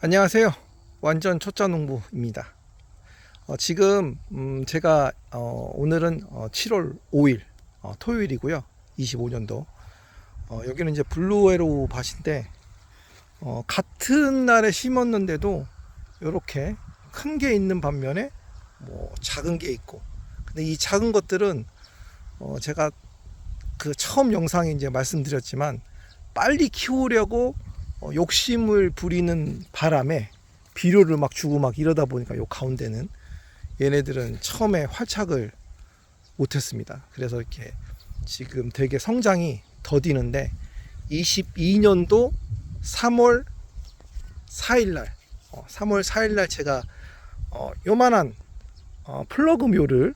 안녕하세요. 완전 초짜 농부입니다. 어, 지금 음, 제가 어, 오늘은 어, 7월 5일 어, 토요일이고요. 25년도 어, 여기는 이제 블루에로 밭인데 어, 같은 날에 심었는데도 이렇게 큰 게 있는 반면에 뭐 작은 게 있고 근데 이 작은 것들은 어, 제가 그 처음 영상에 이제 말씀드렸지만 빨리 키우려고 어, 욕심을 부리는 바람에 비료를 막 주고 막 이러다 보니까 요 가운데는 얘네들은 처음에 활착을 못했습니다. 그래서 이렇게 지금 되게 성장이 더디는데 22년도 3월 4일날 어, 3월 4일날 제가 어, 요만한 어, 플러그 묘를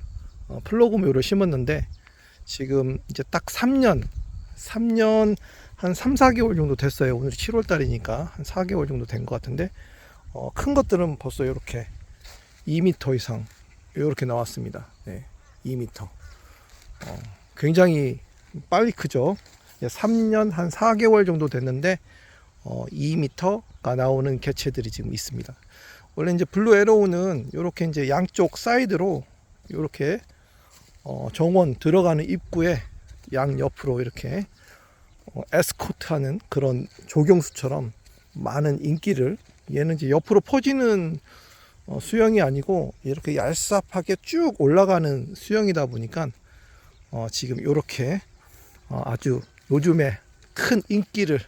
어, 플러그 묘를 심었는데 지금 이제 딱 3년 3년 한 3, 4개월 정도 됐어요. 오늘 7월 달이니까 한 4개월 정도 된 것 같은데 어, 큰 것들은 벌써 이렇게 2m 이상 이렇게 나왔습니다. 네, 2m. 어, 굉장히 빨리 크죠. 3년 한 4개월 정도 됐는데 어, 2m가 나오는 개체들이 지금 있습니다. 원래 이제 블루 에로우는 이렇게 이제 양쪽 사이드로 이렇게 어, 정원 들어가는 입구에 양 옆으로 이렇게 어, 에스코트하는 그런 조경수처럼 많은 인기를 얘는 이제 옆으로 퍼지는 어, 수영이 아니고 이렇게 얄쌉하게 쭉 올라가는 수영이다 보니까 어, 지금 이렇게 어, 아주 요즘에 큰 인기를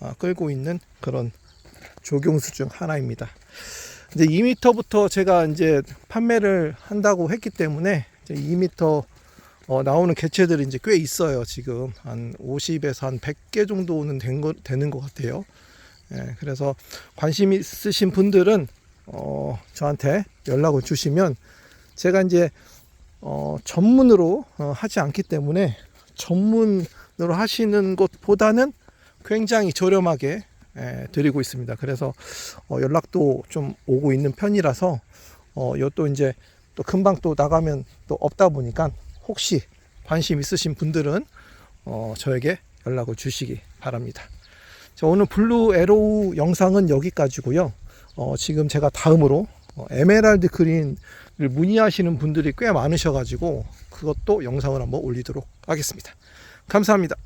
어, 끌고 있는 그런 조경수 중 하나입니다. 이제 2m부터 제가 이제 판매를 한다고 했기 때문에 이제 2m 어, 나오는 개체들이 이제 꽤 있어요. 지금 한 50에서 한 100개 정도는 된 거, 되는 것 같아요. 예, 그래서 관심 있으신 분들은 어, 저한테 연락을 주시면 제가 이제 어, 전문으로 어, 하지 않기 때문에 전문으로 하시는 것보다는 굉장히 저렴하게 예, 드리고 있습니다. 그래서 어, 연락도 좀 오고 있는 편이라서 어, 요또 이제 또 금방 또 나가면 또 없다 보니까 혹시 관심 있으신 분들은 어, 저에게 연락을 주시기 바랍니다. 자, 오늘 블루 에로우 영상은 여기까지고요. 어, 지금 제가 다음으로 어, 에메랄드 그린을 문의하시는 분들이 꽤 많으셔가지고 그것도 영상을 한번 올리도록 하겠습니다. 감사합니다.